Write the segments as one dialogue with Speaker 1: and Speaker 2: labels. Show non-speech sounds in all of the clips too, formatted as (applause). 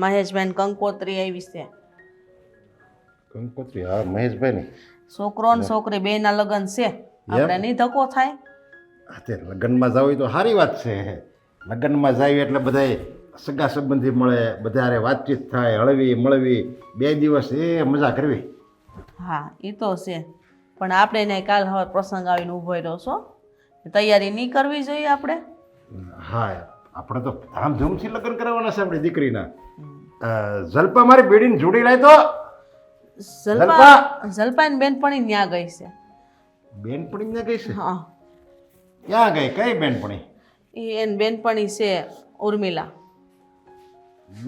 Speaker 1: મહેશભાઈ કંકોત્રી આવી છે.
Speaker 2: કંકોત્રી હા મહેશભાઈ ની
Speaker 1: છોકરો ને છોકરી બે ના લગ્ન છે. આપણે નહીં ધક્કો થાય.
Speaker 2: અત્યારે લગ્નમાં જાવ તો સારી વાત છે. લગ્નમાં જાય એટલે બધાય સગા સંબંધી મળે બધારે વાતચીત થાય હળવી મળવી બે દિવસ એ મજા કરવી.
Speaker 1: હા એ તો છે. પણ આપણે ને કાલ હવે પ્રસંગ આવીને ઊભો રહ્યો છો. તૈયારી નહીં કરવી જોઈએ આપણે?
Speaker 2: હા આપણે તો ધામધૂમથી લગ્ન કરવાના છે આપણી દીકરીના. જલપા મારી બેડીને જોડી લાય તો?
Speaker 1: જલપા જલપાની બેનપણી ત્યાં ગઈ છે.
Speaker 2: બેનપણી ન્યા ગઈ છે?
Speaker 1: હા.
Speaker 2: ક્યાં ગઈ? કઈ બેનપણી?
Speaker 1: એ એન બેનપણી છે ઉર્મિલા.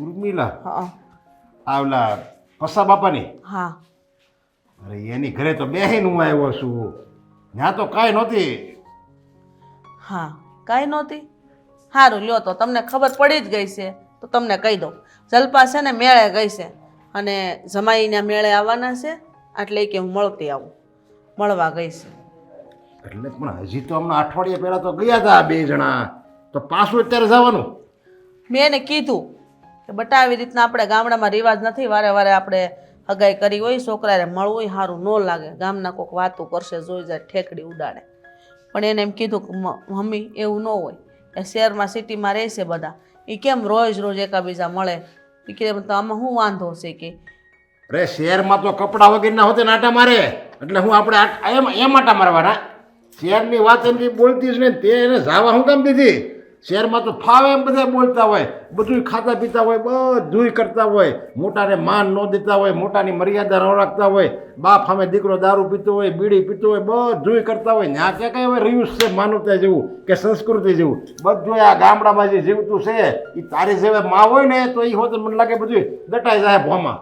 Speaker 2: ઉર્મિલા?
Speaker 1: હા.
Speaker 2: આવલા પસા બાપાની?
Speaker 1: હા.
Speaker 2: અરે એની ઘરે તો બેહીને હું આવ્યો છું. ત્યાં તો કાંઈ નહોતી.
Speaker 1: હા કાંઈ નહોતી. સારું લ્યો તો તમને ખબર પડી જ ગઈ છે તો તમને કહી દઉં. જલપા છે ને મેળે ગઈ છે અને જમાઈના મેળે આવવાના છે એટલે કે હું મળતી આવું. મળવા ગઈ છે.
Speaker 2: એટલે પણ હજી તો હમણાં અઠવાડિયા પહેલાં તો ગયા હતા બે જણા. તો પાછું અત્યારે જવાનું?
Speaker 1: મેં એને કીધું કે બટા આવી રીતના આપણે ગામડામાં રિવાજ નથી વારે વારે આપણે હગાઈ કરી હોય છોકરાને મળવું હોય સારું ન લાગે. ગામના કોઈક વાતું કરશે જોઈ જાય ઠેકડી ઉડાડે. પણ એને એમ કીધું કે મમ્મી એવું ન હોય. એ શહેરમાં સિટીમાં રહેશે બધા. એ કેમ રોજ રોજ એકાબીજા મળે? એ કે આમાં શું વાંધો છે કે?
Speaker 2: અરે શહેરમાં તો કપડાં વગરના હોતે આટા મારે. એટલે હું આપણે એમ એમ આટા મારવાના. શહેરની વાત એમ બોલતી જ નહીં તે એને જાવા હું કામ દીધી? શહેરમાં તો ફાવે એમ બધા બોલતા હોય બધું ખાતા પીતા હોય બધું કરતા હોય. મોટાને માન ન દેતા હોય, મોટાની મર્યાદા ન રાખતા હોય. બાપ સામે દીકરો દારૂ પીતો હોય, બીડી પીતો હોય બધું કરતા હોય. ત્યાં ક્યાં કંઈ હવે રહ્યું છે માનવતા જેવું કે સંસ્કૃતિ જેવું? બધું આ ગામડામાં જે જીવતું છે એ તારી જેવા માં હોય ને, તો એ હોત મને લાગે બધું દટાઈ જાય ભોમાં.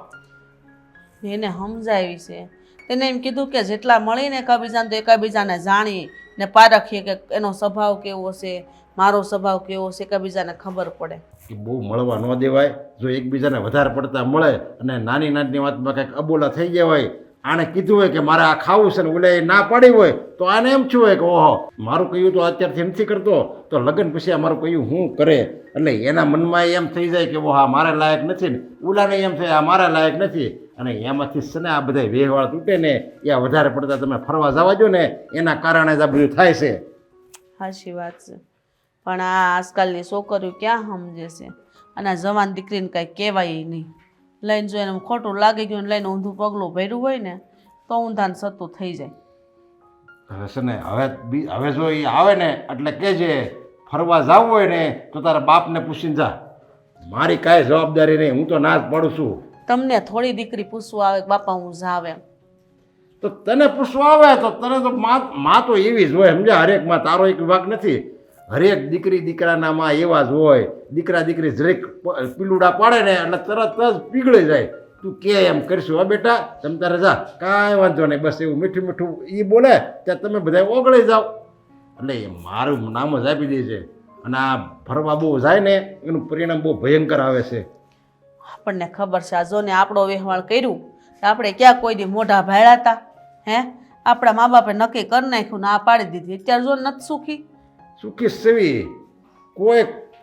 Speaker 1: એને સમજાવી છે. તેને એમ કીધું કે જેટલા મળીને એકાબીજાને તો એકાબીજાને જાણી ને પારખીએ કે એનો સ્વભાવ કેવો છે. મારો સ્વભાવ કેવો છે એકાબીજાને ખબર પડે.
Speaker 2: કે બહુ મળવા ન દેવાય. જો એકબીજાને વધારે પડતા મળે અને નાની નાની વાતમાં કંઈક અબોલા થઈ ગયા હોય આણે કીધું હોય કે મારે આ ખાવું છે ને ઓલે ના પાડી હોય તો આને એમ છું હોય કે ઓહો મારું કહ્યું તો અત્યારથી નથી કરતો. તો લગ્ન પછી આ મારું કહ્યું હું કરે? એટલે એના મનમાં એમ થઈ જાય કે ઓહ આ મારા લાયક નથી ને ઓલાને એમ થાય આ મારા લાયક નથી. અને એમાંથી છે ને આ બધા વ્યવહાર તૂટે ને એ વધારે પડતા તમે ફરવા જવા જો ને એના કારણે જ આ બધું થાય છે.
Speaker 1: સાચી વાત છે. પણ આ આજકાલની છોકરીઓ ક્યાં સમજે છે? અને આ જવાન દીકરીને કાંઈ કહેવાય નહીં. લઈને જો એને ખોટું લાગી ગયું ને લઈને ઊંધું પગલું ભર્યું હોય ને તો ઊંધાને સતું થઈ જાય.
Speaker 2: હવે છે ને હવે બી હવે જો એ આવે ને એટલે કહેજે ફરવા જવું હોય ને તો તારા બાપને પૂછીને જા. મારી કાંઈ જવાબદારી નહીં હું તો ના જ પાડું છું.
Speaker 1: તમને થોડી દીકરી પૂછવા આવે બાપા હું જાવે
Speaker 2: તો તને પૂછવા આવે તો તને તો માં માં તો એવી જ હોય સમજ્યા? હરેકમાં તારો એક વિભાગ નથી. હરેક દીકરી દીકરાનામાં એવા જ હોય. દીકરા દીકરી જરેક પીલુડા પાડે ને એટલે તરત જ પીગળી જાય. તું કે એમ કરશું, હા બેટા? તમે તારે જા. કાંઈ વાંધો નહીં, બસ એવું મીઠું મીઠું એ બોલે, ત્યાં તમે બધા ઓગળી જાઓ. એટલે મારું નામ જ આપી દે છે. અને આ ફરવા બહુ જાય ને, એનું પરિણામ બહુ ભયંકર આવે છે.
Speaker 1: આપણને ખબર છે, આ જોને આપણો વ્યવહાર કર્યું આપણે ક્યાં કોઈ દી મોઢા ભાડ્યા હતા હે? આપણા મા બાપે નક્કી કરી નાખ્યું ને આ પાડી દીધી. અત્યારે જો નથી સુખી
Speaker 2: સુખી સેવી કોઈ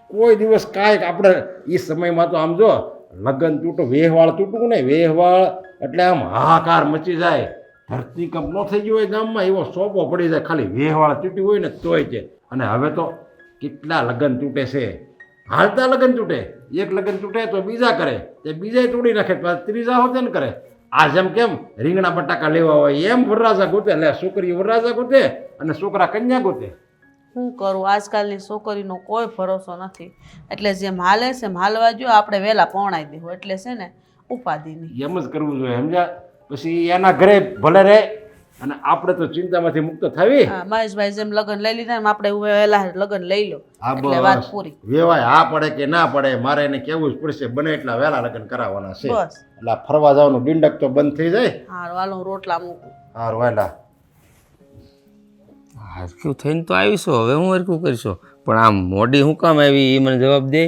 Speaker 2: કોઈ દિવસ કાંઈક આપણે એ સમયમાં તો આમ જો લગ્ન તૂટો, વેહવાળ તૂટવું ને વેહવાળ એટલે આમ હાહાકાર મચી જાય. ધરતીકંપ ન થઈ ગયો હોય ગામમાં, એવો સોપો પડી જાય. ખાલી વેહવાળ તૂટ્યું હોય ને તોય છે. અને હવે તો કેટલા લગ્ન તૂટે છે? હાલતા લગ્ન તૂટે. એક લગ્ન તૂટે તો બીજા કરે. તે બીજા તૂડી નાખે ત્રીજા હોતે ને કરે. આ જેમ કેમ રીંગણા બટાકા લેવા હોય, એમ વરરાજા ગોતે. એટલે છોકરી વરરાજા ગોતે અને છોકરા કન્યા ગોતે.
Speaker 1: શું કરું? આજકાલની છોકરીનો કોઈ ભરોસો નથી. એટલે જેમ હાલે છે એમ હાલવા જો આપણે વહેલા પહોંચાઈ દેવું. એટલે છે ને ઉપાધિ નહીં
Speaker 2: એમ જ કરવું જોઈએ સમજ્યા? પછી એના ઘરે ભલે રહે અને આપણે તો ચિંતામાંથી મુક્ત થવી.
Speaker 1: હા મહેશભાઈ જેમ લગ્ન લઈ લીધા એમ આપણે વહેલા લગ્ન લઈ લો. એટલે વાત પૂરી.
Speaker 2: વેવાય હા પડે કે ના પડે મારે એને કેવું જ પડશે બને એટલા વહેલા લગ્ન કરાવવાના છે. એટલે ફરવા જવાનું ડિંડક તો બંધ થઈ જાય.
Speaker 1: હારું હાલો રોટલા મૂકું.
Speaker 2: હારું વહેલા
Speaker 3: હરખ્યું થઈને તો આવીશું. હવે હું હરખું કરીશું. પણ આમ મોડી હું કામ આવી એ મને જવાબ દે.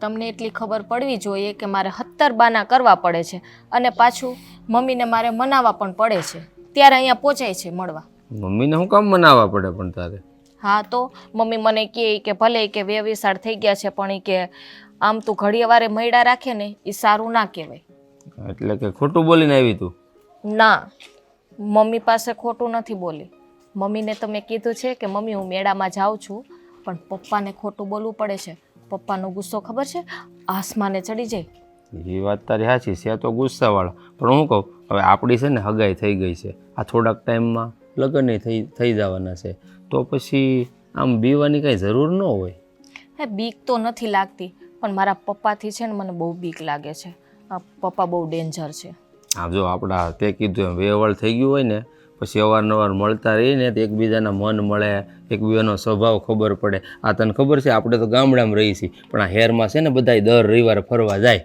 Speaker 4: તમને એટલી ખબર પડવી જોઈએ કે મારે હત્તર બાના કરવા પડે છે અને પાછું મમ્મીને મારે મનાવવા પણ પડે છે. ત્યારે અહીંયા પહોંચાય છે મળવા.
Speaker 3: મમ્મીને હું કામ મનાવવા પડે પણ તારે?
Speaker 4: હા તો મમ્મી મને કહે કે ભલે કે વ્યવિશાળ થઈ ગયા છે પણ એ કે આમ તું ઘડીએ વારે મૈડા રાખે ને એ સારું ના કહેવાય.
Speaker 3: એટલે કે ખોટું બોલીને આવી તું?
Speaker 4: ના. મમ્મી પાસે ખોટું નથી બોલી. મમ્મીને તો મેં કીધું છે કે મમ્મી હું મેળામાં જાઉં છું પણ પપ્પાને ખોટું બોલવું પડે છે. પપ્પાનો ગુસ્સો ખબર છે? આસમાને ચડી જાય.
Speaker 3: એ વાત તારી સાચી છે તો ગુસ્સાવાળા. પણ હું કહું હવે આપણી છે ને હગાઈ થઈ ગઈ છે. આ થોડાક ટાઈમમાં લગ્ન થઈ થઈ જવાના છે. તો પછી આમ બીવાની કાંઈ જરૂર ન હોય?
Speaker 4: હે બીક તો નથી લાગતી પણ મારા પપ્પાથી છે ને મને બહુ બીક લાગે છે. પપ્પા બહુ ડેન્જર છે.
Speaker 3: હા જો આપણા તે કીધું એમ વેવળ થઈ ગયું હોય ને પછી અવારનવાર મળતા રહીને તો એકબીજાના મન મળે એકબીજાનો સ્વભાવ ખબર પડે. આ તને ખબર છે આપણે તો ગામડામાં રહી છીએ પણ આ હેરમાં છે ને બધાય દર રવિવારે ફરવા જાય.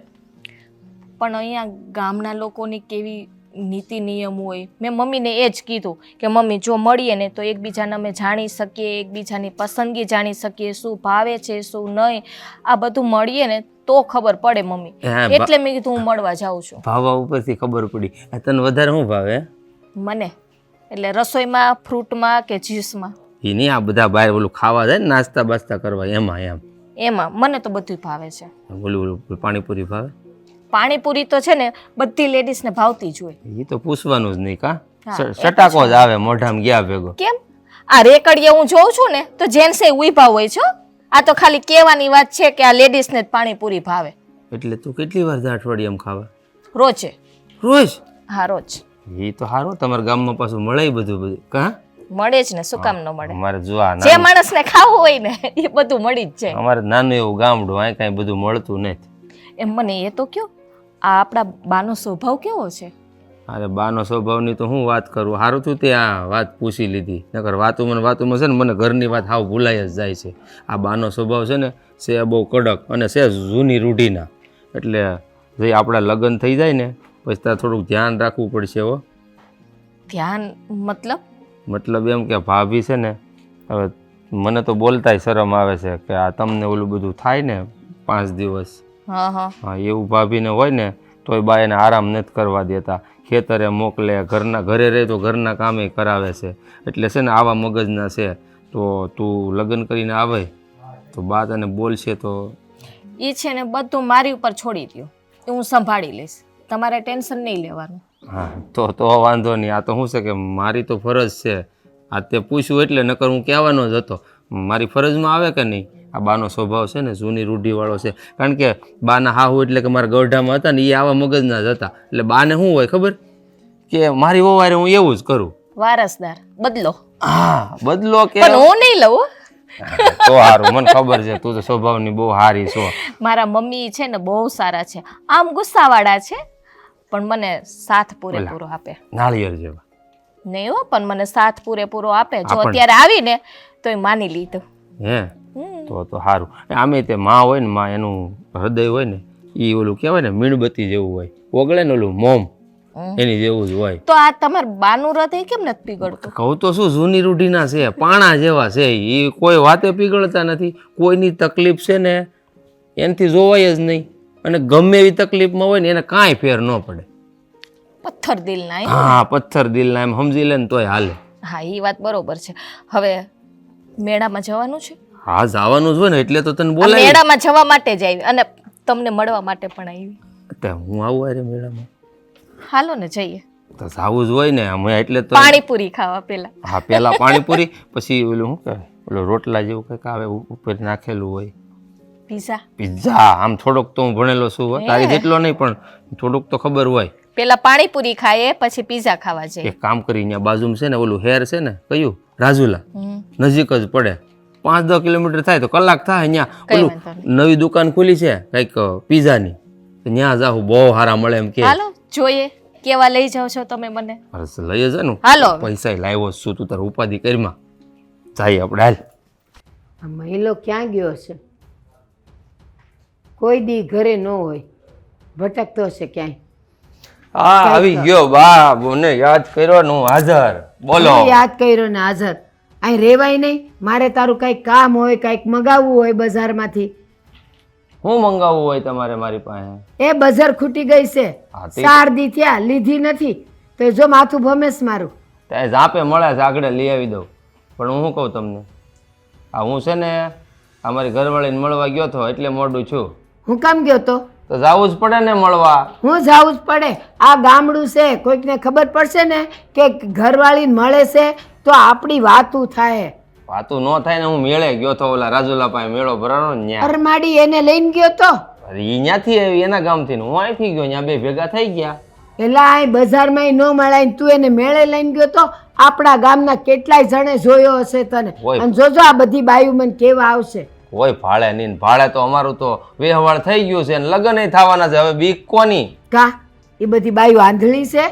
Speaker 4: પણ અહીંયા ગામના લોકોની કેવી નીતિ નિયમ હોય? મેં મમ્મીને એ જ કીધું કે મમ્મી જો મળીએ ને તો એકબીજાને અમે જાણી શકીએ એકબીજાની પસંદગી જાણી શકીએ શું ભાવે છે શું નહીં. આ બધું મળીએ ને તો ખબર પડે મમ્મી. એટલે મેં કીધું હું મળવા જાઉં છું.
Speaker 3: ભાવા ઉપરથી ખબર પડી. આ તને વધારે શું ભાવે?
Speaker 4: મને. એટલે રસોઈમાં ફ્રૂટમાં કે જ્યુસમાં?
Speaker 3: એ નહીં આ બધા બહાર ઓલું ખાવા જાય ને નાસ્તા બાસ્તા કરવા એમાં એમ.
Speaker 4: એમાં? મને તો બધું ભાવે છે.
Speaker 3: ઓલું ઓલું પાણીપુરી ભાવે?
Speaker 4: પાણીપુરી તો છે ને બધી લેડીઝને ભાવતી જ હોય.
Speaker 3: એ તો પૂછવાનું જ નહીં કા. સટાકો જ આવે મોઢામાં ગયા ભેગો.
Speaker 4: કેમ? આ રેકડીએ હું જોઉં છું ને તો જેન્ટ્સે ઊભા હોય છો આ તો ખાલી કહેવાની વાત છે કે આ લેડીઝને જ પાણીપુરી ભાવે.
Speaker 3: એટલે તું કેટલી વાર અઠવાડિયે એમ ખાવા?
Speaker 4: રોજે.
Speaker 3: રોજ?
Speaker 4: હા રોજ.
Speaker 3: એ તો સારું તમારા ગામમાં પાછું મળે બધું બધું. કા?
Speaker 4: મળે જ ને શું કામ ન મળે?
Speaker 3: અમારે જો આ
Speaker 4: જે માણસને ખાવું હોય ને (laughs) એ બધું મળી જ જાય.
Speaker 3: અમારે નાનું એવું ગામડું અહીં કાંઈ બધું મળતું નથી.
Speaker 4: એમ મને એ તો કયો આ આપણા બાનો સ્વભાવ કેવો છે?
Speaker 3: અરે બાનો સ્વભાવની તો હું વાત કરું. સારું તું તે આ વાત પૂછી લીધી. નકર વાતું મને વાતુમાં છે ને મને ઘરની વાત હાવ ભૂલાઈ જ જાય છે. આ બાનો સ્વભાવ છે ને છે બહુ કડક અને છે જૂની રૂઢીના. એટલે જે આપણા લગ્ન થઈ જાય ને પછી તારે થોડુંક ધ્યાન રાખવું પડશે હો.
Speaker 4: ધ્યાન મતલબ?
Speaker 3: મતલબ એમ કે ભાભી છે ને હવે મને તો બોલતાય શરમ આવે છે કે આ તમને ઓલું બધું થાય ને પાંચ દિવસ.
Speaker 4: હા હા.
Speaker 3: હા એવું ભાભીને હોય ને તોય બા એને આરામ નથી કરવા દેતા. ખેતરે મોકલે ઘરના ઘરે રહે તો ઘરના કામે કરાવે છે. એટલે છે ને આવા મગજના છે. તો તું લગ્ન કરીને આવે તો બા તને બોલશે તો
Speaker 4: એ છે ને બધું મારી ઉપર છોડી દો એ હું સંભાળી લઈશ. તમારે ટેન્શન નહીં લેવાનું.
Speaker 3: હા તો તો વાંધો નહીં. આ તો શું છે કે મારી તો ફરજ છે. આ તે પૂછ્યું એટલે નકર હું કહેવાનો જ હતો. મારી ફરજમાં આવે કે નહીં? આ બાનો સ્વભાવ છે ને જૂની રૂઢીવાળો છે. કારણ કે બાના હાહુ એટલે કે મારા ગઢામાં હતા ને એ આવા મગજના જ હતા. એટલે બાને શું હોય ખબર? કે મારી વવારે હું એવું જ કરું.
Speaker 4: વારસદાર બદલો.
Speaker 3: હા બદલો કે
Speaker 4: પણ હું નહીં લઉં હો.
Speaker 3: તો સારું મને ખબર છે. તું તો સ્વભાવની બહુ સારી છો.
Speaker 4: મારા મમ્મી છે ને બહુ સારા છે. આમ ગુસ્સાવાળા છે. પણ મને સાથ પૂરેપૂરો આપે.
Speaker 3: નાળિયેર જેવા.
Speaker 4: નહીં હો પણ મને સાથ પૂરેપૂરો આપે. જો અત્યારે આવીને તો એ માની લીધું
Speaker 3: હે. તો તો સારું આમે તે માં હોય ને માં એનું હૃદય હોય ને એ ઓલું કહેવાય ને મીણબત્તી જેવું હોય. ઓગળે ને ઓલું મોમ એની જેવું જ હોય.
Speaker 4: તો આ તમાર બાનું હૃદય કેમ નથી પીગળતું?
Speaker 3: કહું તો શું જૂની રૂઢીના છે પાણા જેવા છે. એ કોઈ વાતે પીગળતા નથી. કોઈની તકલીફ છે ને એનાથી જોવાય જ નહીં. અને ગમે એવી તકલીફમાં હોય ને એને કાંઈ ફેર ન પડે.
Speaker 4: પથ્થર દિલના એમ?
Speaker 3: હા પથ્થર દિલના એમ. સમજી લે ને તોય હાલે.
Speaker 4: હા એ વાત બરોબર છે. હવે મેળામાં જવાનું છે?
Speaker 3: હા જવાનું જ હોય ને એટલે તો તને
Speaker 4: આ
Speaker 3: બોલાય
Speaker 4: મેળામાં જવા માટે જ આવી. અને તમને મળવા માટે પણ આવી.
Speaker 3: તે હું આવું અરે મેળામાં?
Speaker 4: હાલો ને જઈએ.
Speaker 3: તો જાવું જ હોય ને અમે એટલે તો
Speaker 4: પાણીપુરી ખાવા પેલા.
Speaker 3: હા પેલા પાણીપુરી પછી ઓલું શું કહેવાય? ઓલું રોટલા જેવું કંઈક આવે ઉપર નાખેલું હોય.
Speaker 4: પીઝા
Speaker 3: પિઝા આમ થોડોક તો હું ભણેલો છું તારી જેટલો નહીં પણ થોડુંક તો ખબર હોય.
Speaker 4: પેલા પાણીપુરી ખાઈએ પછી પીઝા ખાવા જઈએ.
Speaker 3: એક કામ કરી અહીંયા બાજુમાં છે ને ઓલું હેર છે ને કયું? રાજુલા. નજીક જ પડે. પાંચ દસ કિલોમીટર થાય તો કલાક થાય અહીંયા. ઓલું નવી દુકાન ખુલી છે કંઈક પીઝાની ત્યાં જાઉં બહુ સારા મળે એમ કે.
Speaker 4: હાલો જોઈએ. કેવા લઈ જાઓ છો તમે મને?
Speaker 3: બસ લઈ જ ને.
Speaker 4: હાલો.
Speaker 3: પૈસા લાવ્યો છું તું તાર ઉપાધિ કરીમાં જાય આપણે હાલ.
Speaker 5: આ મહિલો ક્યાં ગયો છે? કોઈ દી ઘરે ન હોય. ભટકતો હશે ક્યાંય.
Speaker 3: હા આવી ગયો બા મને યાદ કર્યો ને હાજર. બોલો.
Speaker 5: યાદ કર્યો ને હાજર. અહીં રેવાય નહીં. મારે તારું કાંઈક કામ હોય કાંઈક મગાવવું હોય બજારમાંથી.
Speaker 3: હું મંગાવવું હોય તમારે મારી પાસે?
Speaker 5: એ બજાર ખૂટી ગઈ છે. ચાર દી થયા લીધી નથી. તો જો માથું ભમેશ મારું.
Speaker 3: ત્યાં ઝાપે મળે આગળ લઈ આવી દઉં. પણ હું કહું તમને? આ હું છે ને અમારી ઘરવાળીને મળવા ગયો હતો એટલે મોડું છું.
Speaker 5: હું કામ ગયો તો?
Speaker 3: તો જવું જ પડે ને મળવા.
Speaker 5: હું જવું જ પડે. આ ગામડું છે કોઈકને ખબર પડશે ને કે ઘરવાળી મળે છે તો આપણી વાતું થાય.
Speaker 3: વાતું ન થાય ને હું મેળે ગયો તો ઓલા રાજુલા પાસે મેળો ભરાણો ને
Speaker 5: અરમાડી એને લઈને ગયો તો?
Speaker 3: ન્યાથી આવી એના ગામથી હું અહીંથી ગયો ત્યાં બે ભેગા થઈ ગયા.
Speaker 5: એટલે અહીં બજારમાં ન મળાય તું એને મેળે લઈને ગયો તો આપણા ગામના કેટલાય જણે જોયો હશે તને. અને જોજો આ બધી બાયુ મને કેવા આવશે.
Speaker 3: કોઈ ભાળે નહીં ને તો અમારું તો વેહવાળ થઈ ગયું છે ને લગ્ન થવાના છે. હવે બીક કોની?
Speaker 5: કા? એ બધી બાઈ આંધળી છે?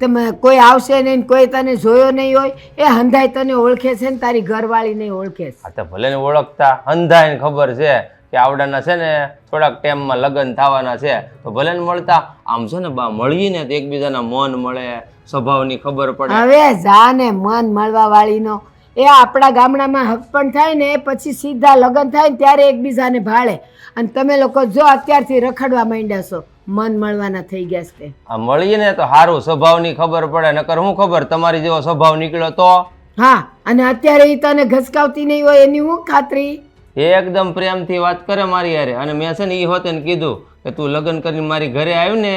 Speaker 5: તમે કોઈ આવશે નહીં કોઈ તને જોયો નહીં હોય એ હંધાય તને ઓળખે છે ને તારી ઘરવાળી નહીં ઓળખે છે.
Speaker 3: આ તો ભલે ને ઓળખતા અંધાઈને ખબર છે કે આવડાના છે ને થોડાક ટાઈમમાં લગ્ન થવાના છે. તો ભલે ને મળતા આમ છે ને બા મળીને તો એકબીજાના મન મળે સ્વભાવની ખબર પડે.
Speaker 5: હવે જા ને મન મળવા વાળીનો એ આપણા ગામડામાં હક પણ થાય ને પછી સીધા લગ્ન થાય ને ત્યારે એકબીજાને ભાળે. અને તમે લોકો જો અત્યારથી રખડવા માંડ્યા છો મન મળવાના થઈ ગયા છે
Speaker 3: આ મળીએ ને તો સારું સ્વભાવની ખબર પડે નકર હું ખબર તમારી જેવો સ્વભાવ નીકળ્યો તો?
Speaker 5: હા અને અત્યારે એ તને ઘસકાવતી નહીં હોય એની હું ખાતરી?
Speaker 3: એ એકદમ પ્રેમથી વાત કરે મારી યારે અને મેં છે ને એ હોતે ને કીધું કે તું લગ્ન કરીને મારી ઘરે આવ્યું ને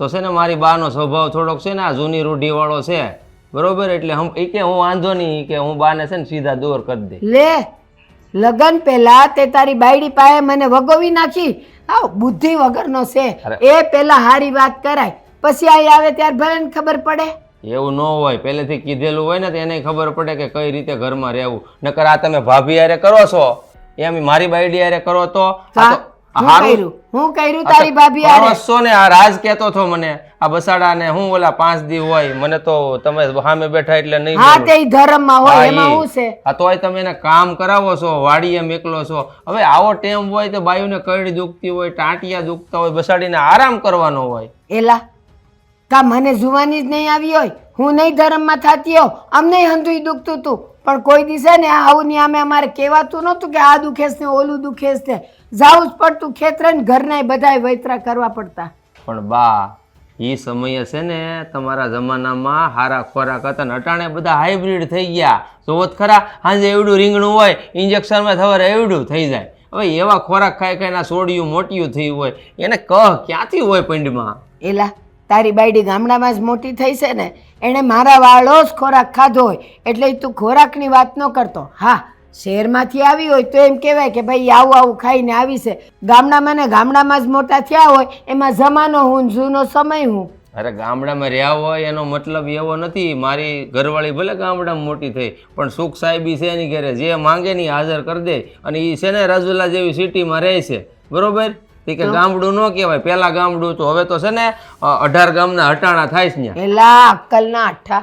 Speaker 3: તો છે ને મારી બાનો સ્વભાવ થોડોક છે ને આ જૂની રૂઢીવાળો છે. બરોબર? એટલે હું એ કે હું વાંધો નહીં કે હું બાને છે ને સીધા દૂર કરી દે.
Speaker 5: લે લગન પહેલા તે તારી બાયડી પાસે મને વગોવી નાખી. આવ બુદ્ધિ વગરનો છે. એ પહેલા હારી વાત કરાય. પછી આ આવે ત્યારે ભલે ખબર પડે.
Speaker 3: એવું ન હોય. પહેલેથી કીધેલું હોય ને તો એને ખબર પડે કે કઈ રીતે ઘરમાં રહેવું. નકર આ તમે ભાભી યારે કરો છો. એમ મારી બાયડી યારે કરો તો.
Speaker 5: હું કર્યું? તારી ભાભી
Speaker 3: યારે સો ને આ રાજ કહેતો હતો મને. આ બસાડા ને હું ઓલા પાંચ દી હોય મને તો તમે સામે બેઠા એટલે નહીં
Speaker 5: હા. તે ધર્મમાં હોય એમાં હું છે?
Speaker 3: આ તોય તમે એને કામ કરાવો છો વાડીએ મેકલો છો. હવે આવો ટેમ હોય તો બાયુને કરડી દુખતી હોય ટાંટિયા દુખતા હોય બસાડીને આરામ કરવાનો હોય.
Speaker 5: એલા કા મને જુવાની જ નહીં આવી હોય? હું નહીં ધર્મમાં થતી હોઉં? અમને હંધુય દુખતું હતું પણ કોઈ દિવસે ને આવું ની આમે અમારે કહેવાતું નહોતું કે આ દુખેસ ને ઓલું દુખેસ ને. જાવું જ પડતું ખેતરે ને ઘરના બધાય વૈતરા કરવા પડતા.
Speaker 3: પણ બા એ સમયે છે ને તમારા જમાનામાં હારા ખોરાક હતા ને અટાણે બધા હાઇબ્રિડ થઈ ગયા. જોવો જ ખરા સાંજે એવડું રીંગણું હોય ઇન્જેક્શનમાં થવારે એવડું થઈ જાય. હવે એવા ખોરાક ખાઈ ખાઈને સોડિયું મોટિયું થયું હોય. એને કહ ક્યાંથી હોય પંડમાં?
Speaker 5: એલા, તારી બાયડી ગામડામાં જ મોટી થઈ છે ને, એણે મારા વાળો જ ખોરાક ખાધો હોય, એટલે તું ખોરાકની વાત ન કરતો. હા શહેરમાંથી આવી હોય તો એમ કહેવાય કે ભાઈ આવું આવું ખાઈને આવી છે. ગામડામાં ને ગામડામાં જ મોટા થયા હોય એમાં જમાનો હું જૂનો સમય હું.
Speaker 3: અરે ગામડામાં રહ્યા હોય એનો મતલબ એવો નથી મારી ઘરવાળી ભલે ગામડામાં મોટી થઈ પણ સુખ સાહેબી છે એની ઘરે જે માંગે ની હાજર કરી દે. અને એ છે ને રાજુલા જેવી સિટીમાં રહે છે. બરોબર? કે ગામડું ન કહેવાય પેલા ગામડું તો હવે તો છે ને અઢાર ગામના હટાણા થાય છે
Speaker 5: એલા અક્કલના આઠા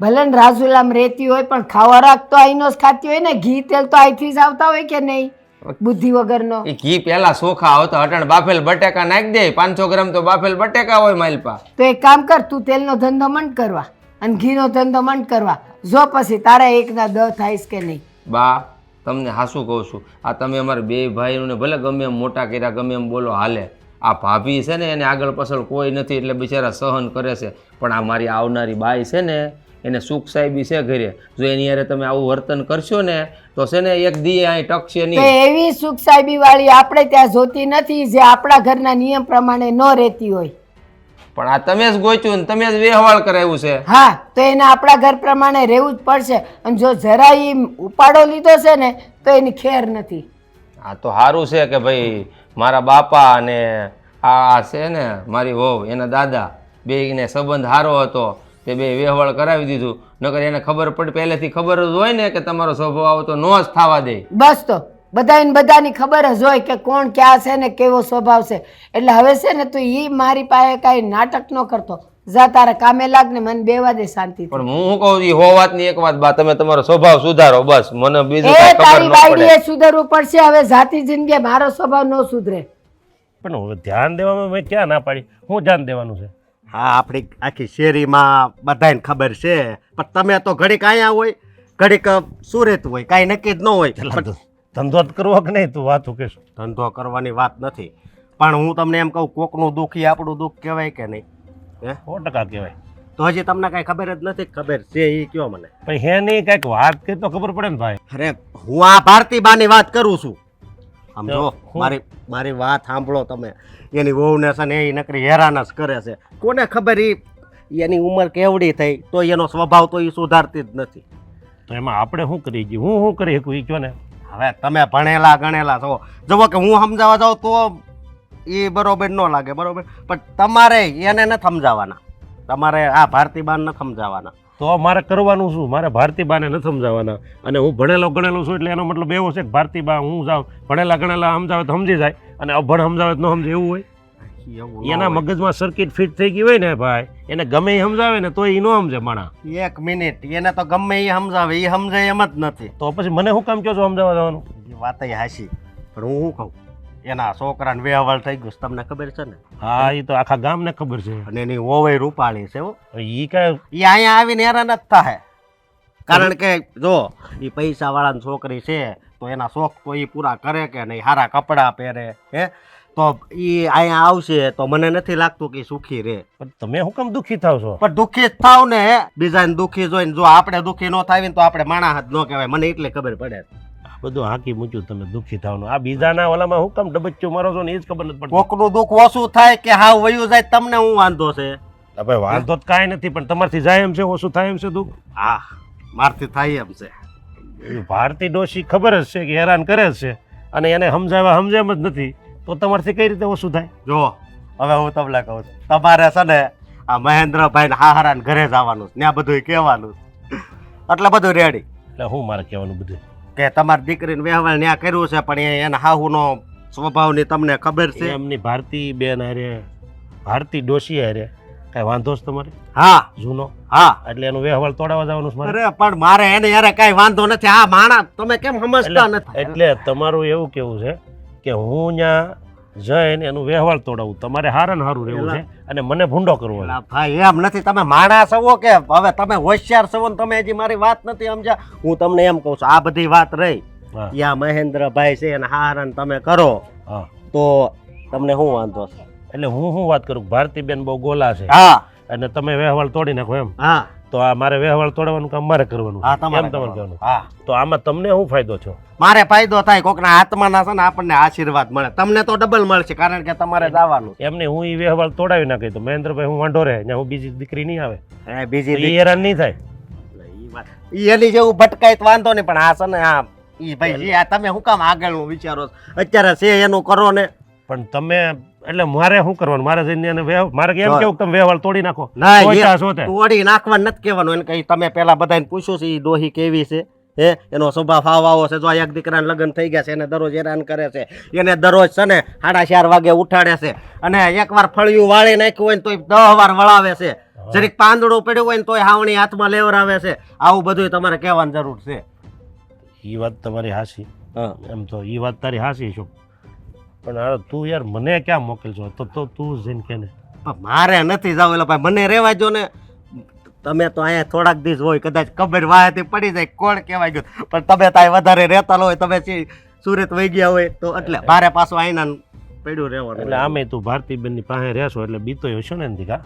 Speaker 5: ભલે ને રાજુલામ રહેતી હોય પણ ખોરાક તો અહીંનો જ ખાતી હોય ને. ઘી તેલ તો અહીંથી જ આવતા હોય કે નહીં? બુદ્ધિ વગરનો.
Speaker 3: એ ઘી પેલા સોખા આવતા અટાણ બાફેલ બટેકા નાખી દે. પાંચસો ગ્રામ તો બાફેલ બટેકા હોય માલપા.
Speaker 5: તો એક કામ કર તું તેલનો ધંધો મંડ કરવા અને ઘીનો ધંધો મંડ કરવા. જો પછી તારા એકના દ થાઈશ કે નહીં?
Speaker 3: બા તમને હાસું કહું છું. આ તમે અમારા બે ભાઈઓને ભલે ગમે એમ મોટા કર્યા ગમે એમ બોલો હાલે. આ ભાભી છે ને એને આગળ પાછળ કોઈ નથી એટલે બિચારા સહન કરે છે. પણ આ મારી આવનારી બાઈ છે ને એને સુખ સાહેબી છે ઘરે. જો એની યારે તમે આવું વર્તન કરશો ને તો છે ને એક દી અહીં ટકશે નહીં.
Speaker 5: એવી સુખ સાહેબી વાળી આપણે ત્યાં જોતી નથી જે આપણા ઘરના નિયમ પ્રમાણે ન રહેતી હોય.
Speaker 3: પણ આ તમે જ ગોચ્યું ને તમે જ વ્યવહાર કરાવ્યું છે.
Speaker 5: હા તો એને આપણા ઘર પ્રમાણે રહેવું જ પડશે. અને જો જરા એ ઉપાડો લીધો છે ને તો એની ખેર નથી.
Speaker 3: આ તો સારું છે કે ભાઈ મારા બાપા અને આ છે ને મારી વહુ એના દાદા બેને સંબંધ સારો હતો. તે બે વ્યવહાર કરાવી દીધું. નકર એને ખબર પડી પહેલેથી ખબર જ હોય ને કે તમારો સ્વભાવ આવો તો ન જ થવા દે.
Speaker 5: બસ તો બધાને બધાની ખબર જ હોય કે કોણ ક્યાં છે ને કેવો સ્વભાવ છે. એટલે હવે છે ને તું એ મારી પાસે કાંઈ નાટક ન કરતો. જા તારા કામે લાગ ને મને બેવા દે શાંતિ
Speaker 3: પણ હું શું કહું છું, ઈ હો વાતની એક વાત બા તમે તમારો સ્વભાવ સુધારો બસ. મને બીજું
Speaker 5: એ તારી
Speaker 3: ન પડે.
Speaker 5: સુધરવું પડશે હવે જાતિ જિંદગી મારો સ્વભાવ ન સુધરે.
Speaker 6: પણ હવે ધ્યાન દેવામાં મેં ક્યાં ના પાડી? હું ધ્યાન દેવાનું છે?
Speaker 7: હા આપણી આખી શેરીમાં બધાને ખબર છે. પણ તમે તો ઘડીક અહીંયા હોય ઘડીક સુરત હોય કાંઈ નક્કી જ ન હોય.
Speaker 6: ધંધો જ કરવો કે નહીં? તું વાતું કહેશું.
Speaker 7: ધંધો કરવાની વાત નથી. પણ હું તમને એમ કહું કોકનું દુઃખ એ આપણું દુઃખ કહેવાય કે નહીં? હે?
Speaker 6: સો ટકા કહેવાય.
Speaker 7: તો હજી તમને કાંઈ ખબર જ નથી? ખબર છે એ કયો મને?
Speaker 6: પણ હે નહીં કંઈક વાત કે તો ખબર પડે ને ભાઈ.
Speaker 7: અરે હું આ ભારતી બાની વાત કરું છું. સમજો
Speaker 6: જો
Speaker 7: મારી મારી વાત સાંભળો તમે. એની વહુને છે ને એ નકરી હેરાન જ કરે છે. કોને ખબર એ એની ઉંમર કેવડી થઈ? તો એનો સ્વભાવ તો એ સુધારતી જ નથી.
Speaker 6: તો એમાં આપણે શું કરી છીએ હું શું કરી શકું એ કહો ને?
Speaker 7: હવે તમે ભણેલા ગણેલા છો. જુઓ કે હું સમજાવવા જાઉં તો એ બરોબર ન લાગે બરોબર? પણ તમારે એને ન સમજાવવાના. તમારે આ ભારતીબાન ન સમજાવવાના.
Speaker 6: તો મારે કરવાનું શું? મારે ભારતીબાને ન સમજાવવાના. અને હું ભણેલો ગણેલો છું એટલે એનો મતલબ એવો છે કે ભારતીબા હું જાઉં ભણેલા ગણેલા સમજાવે તો સમજી જાય અને અભણ સમજાવે તો ન સમજે એવું હોય? એના મગજમાં સર્કિટ ફિટ થઈ ગઈ હોય ને ભાઈ એને ગમે એ સમજાવે ને તો એ ન સમજે માણા.
Speaker 7: એક મિનિટ એને તો ગમે એ સમજાવે એ સમજે એમ જ નથી.
Speaker 6: તો પછી મને શું કામ કહો છો સમજાવવા જવાનું?
Speaker 7: એ વાત હાસી પણ હું શું કહું? એના છોકરાને વેહવાળ થઈ ગયું તમને ખબર છે ને?
Speaker 6: હા એ તો આખા ગામને ખબર છે.
Speaker 7: અને એની ઓવય રૂપાળી છે
Speaker 6: એ કાંઈ
Speaker 7: એ અહીંયા આવીને હેરાન જ થાય. કારણ કે જો એ પૈસા વાળાની છોકરી છે તો એના શોખ તો એ પૂરા કરે કે નહીં? સારા કપડાં પહેરે હે? તો એ અહીંયા આવશે તો મને નથી લાગતું કે સુખી રહે.
Speaker 6: પણ તમે હું કેમ દુઃખી થાવ છો?
Speaker 7: પણ દુઃખી જ થાવ ને બીજાને દુઃખી જોઈને જો આપણે દુઃખી ન થાય તો આપણે માણસ જ ન કહેવાય. મને એટલે ખબર પડે.
Speaker 6: બધું હાંકી મૂક્યું તમે દુઃખી થવાનું. આ બીજાના ઓલામાં હું કેમ ડબચ્ચું મારો છો ને એ જ ખબર નથી પડતી.
Speaker 7: કોકનું દુઃખ ઓછું થાય કે હા વયું જાય તમને હું વાંધો છે?
Speaker 6: હવે વાંધો તો કાંઈ નથી પણ તમારથી જાય એમ છે ઓછું થાય એમ છે દુઃખ?
Speaker 7: હા મારથી થાય એમ છે.
Speaker 6: એ ભારતી ડોશી ખબર જ છે કે હેરાન કરે જ છે. અને એને સમજાવવા સમજાવ જ નથી. તો તમારથી કઈ રીતે ઓછું થાય?
Speaker 7: જો હવે હું તમને કહું છું. તમારે છે ને આ મહેન્દ્રભાઈ ને હાહારા ઘરે જવાનું છે. ત્યાં બધું કહેવાનું એટલે બધું રેડી
Speaker 6: એટલે હું મારે કહેવાનું બધું
Speaker 7: કે તમારી દીકરીને વ્યવહાર ત્યાં કર્યું છે પણ એના હાહુનો સ્વભાવની તમને ખબર છે?
Speaker 6: એમની ભારતી બેન હારે ભારતી ડોશી હારે. કાંઈ વાંધો છે તમારે?
Speaker 7: હા.
Speaker 6: જૂનો?
Speaker 7: હા.
Speaker 6: એટલે એનો વ્યવહાર તોડાવા જવાનું છે
Speaker 7: અરે પણ મારે એને યારે કઈ વાંધો નથી. આ માણા તમે કેમ સમજતા નથી?
Speaker 6: એટલે તમારું એવું કેવું છે કે હું ત્યાં જઈને એનું વ્યવહાર તોડાવું. તમારે હારે ને હારું રહેવું છે અને મને ભૂંડો કરવો
Speaker 7: ભાઈ એમ નથી. તમે માણસ છો કે હવે તમે હોશિયાર છો ને તમે હજી મારી વાત નથી સમજ્યા? હું તમને એમ કહું છું આ બધી વાત રહી. ત્યાં મહેન્દ્રભાઈ છે અને હારણ તમે કરો. તો તમને શું વાંધો છે?
Speaker 6: એટલે હું શું વાત કરું? ભારતીબેન બહુ ગોલા છે.
Speaker 7: હા.
Speaker 6: અને તમે વ્યવહાર તોડી નાખો એમ.
Speaker 7: હા.
Speaker 6: તો આ મારે વ્યવહાર તોડવાનું કામ મારે કરવાનું.
Speaker 7: હા તમારે
Speaker 6: એમ તમારે
Speaker 7: કરવાનું. હા.
Speaker 6: તો આમાં તમને શું ફાયદો છો
Speaker 7: મારે ફાયદો થાય કોકના આત્માના છે ને આપણને આશીર્વાદ મળે. તમને તો ડબલ મળશે કારણ કે તમારે જવાનું.
Speaker 6: એમને હું એ વ્યવહાર તોડાવી નાખી તો મહેન્દ્રભાઈ હું વાંઢો રહે ને હું બીજી દીકરી નહીં આવે.
Speaker 7: એ બીજી
Speaker 6: હેરાન નહીં થાય.
Speaker 7: એની જેવું ભટકાય તો વાંધો નહીં પણ આ છે ને આ ઈ ભાઈ આ તમે શું કામ આગળનું વિચારો અત્યારે છે એનું કરો ને
Speaker 6: પણ તમે એટલે મારે શું કરવાનું? મારે જઈને એને મારે એમ કેવું તમે વ્યવહાર તોડી નાખો?
Speaker 7: ના. તોડી નાખવા નથી કહેવાનું. એને કઈ તમે પેલા બધાને પૂછ્યું છે એ ડોહી કેવી છે? હે? એનો સ્વભાવ આવો આવો છે. જો એક દીકરાને લગ્ન થઈ ગયા છે એને દરરોજ હેરાન કરે છે. એને દરરોજ છે ને સાડા ચાર વાગે ઉઠાડે છે. અને એકવાર ફળિયું વાળી નાખ્યું હોય ને તોય દહ વાર વળાવે છે. જરીક પાંદડું પડ્યું હોય ને તોય હાવણી હાથમાં લેવરાવે છે. આવું બધું તમારે કહેવાની જરૂર છે.
Speaker 6: એ વાત તમારી હાસી એમ તો એ વાત તારી હાસી છો. પણ આ તું યાર મને ક્યાં મોકલજો તો તો તું જઈને કે ને
Speaker 7: મારે નથી જવું એટલે ભાઈ મને રહેવા જો ને. તમે તો અહીંયા થોડાક દિવસ હોય કદાચ કબર વાયાથી પડી જાય કોણ કહેવાય ગયું પણ તમે ત્યાં વધારે રહેતા હોય તમે સુરત વહી ગયા હોય તો એટલે મારે પાછું આઈના પડ્યું રહેવાનું.
Speaker 6: એટલે આમે તું ભારતીબેનની પાસે રહેશો એટલે બીતો હશો ને દીકા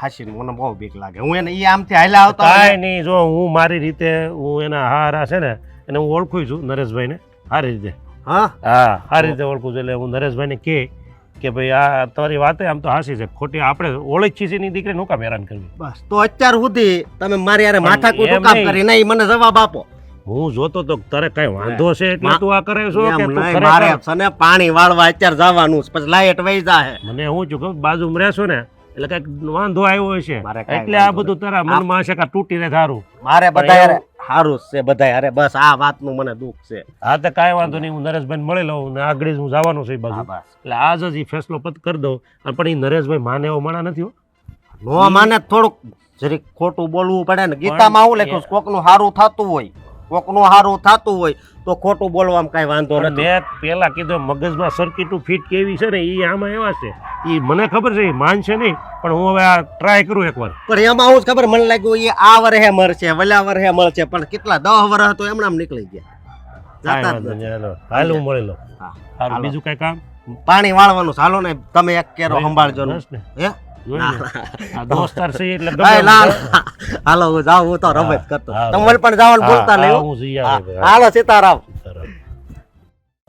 Speaker 7: હાશી મને બહુ બીક લાગે. હું એને એ આમથી હાલ્યા આવતો
Speaker 6: કાંઈ નહીં જો હું મારી રીતે હું એના હારા છે ને એને હું ઓળખું છું નરેશભાઈને સારી રીતે.
Speaker 7: હા?
Speaker 6: હા સારી રીતે ઓળખું છું. એટલે હું નરેશભાઈને કે કે ભાઈ આ તમારી વાતે આમ તો હાસી છે. ખોટી આપણે ઓળખી છે ની દીકરી નું કામ હેરાન કરવી?
Speaker 7: બસ તો અત્યાર સુધી તમે મારી યારે
Speaker 6: પણ
Speaker 7: માથા
Speaker 6: એમ
Speaker 7: કામ કરી નહીં મને જવાબ આપો.
Speaker 6: હું જોતો તો તારે કઈ વાંધો છે એટલે તું આ કરે છો કે તું
Speaker 7: મારે સને પાણી વાળવા અત્યારે જવાનું છે પછી લાઈટ વઈ જાય
Speaker 6: મને હું છું બાજુ રહેશો ને એટલે કંઈક વાંધો આવ્યો હશે. એટલે આ બધું તારા મનમાં હશે કે તૂટી રહે થારું
Speaker 7: મારે બધા સારું જ છે બધા અરે બસ આ વાતનું મને દુઃખ છે.
Speaker 6: હા તો કાંઈ વાંધો નહીં હું નરેશભાઈ મળી લઉં ને આગળ જ હું જવાનો છું એ બાજુ. એટલે આજ જ એ ફેસલો પત કરી દઉં. પણ એ નરેશભાઈ માને એવો માણા નથી હો.
Speaker 7: નો માને થોડુંક જરીક ખોટું બોલવું પડે ને. ગીતામાં હું લખ્યું? કોકનું સારું થતું હોય. કોકનું સારું થતું હોય તો ખોટું બોલવામાં કાંઈ વાંધો નથી.
Speaker 6: મેં પેલા કીધું મગજમાં સર્કિટું ફિટ કેવી છે ને એ આમાં એવા છે. એ મને ખબર છે એ માનશે નહીં પણ હું હવે આ ટ્રાય કરું એકવાર.
Speaker 7: પણ એમાં હું જ ખબર મને લાગ્યું એ આ વરહે મળશે વલ્યા વરહે મળશે પણ કેટલા દહ વરહ તો એમના નીકળી ગયા.
Speaker 6: હાલો હું મળી હારું. બીજું કઈ કામ?
Speaker 7: પાણી વાળવાનું ચાલો ને તમે એક કેરો સંભાળજો. ને. હે?
Speaker 6: દોસ્તાર છે એટલે.
Speaker 7: હાલો હું જાઉં હું તો રમત કરતો.
Speaker 6: તમારે
Speaker 7: તમે પણ જવાનું બોલતા નહીં હાલો સીતારામ.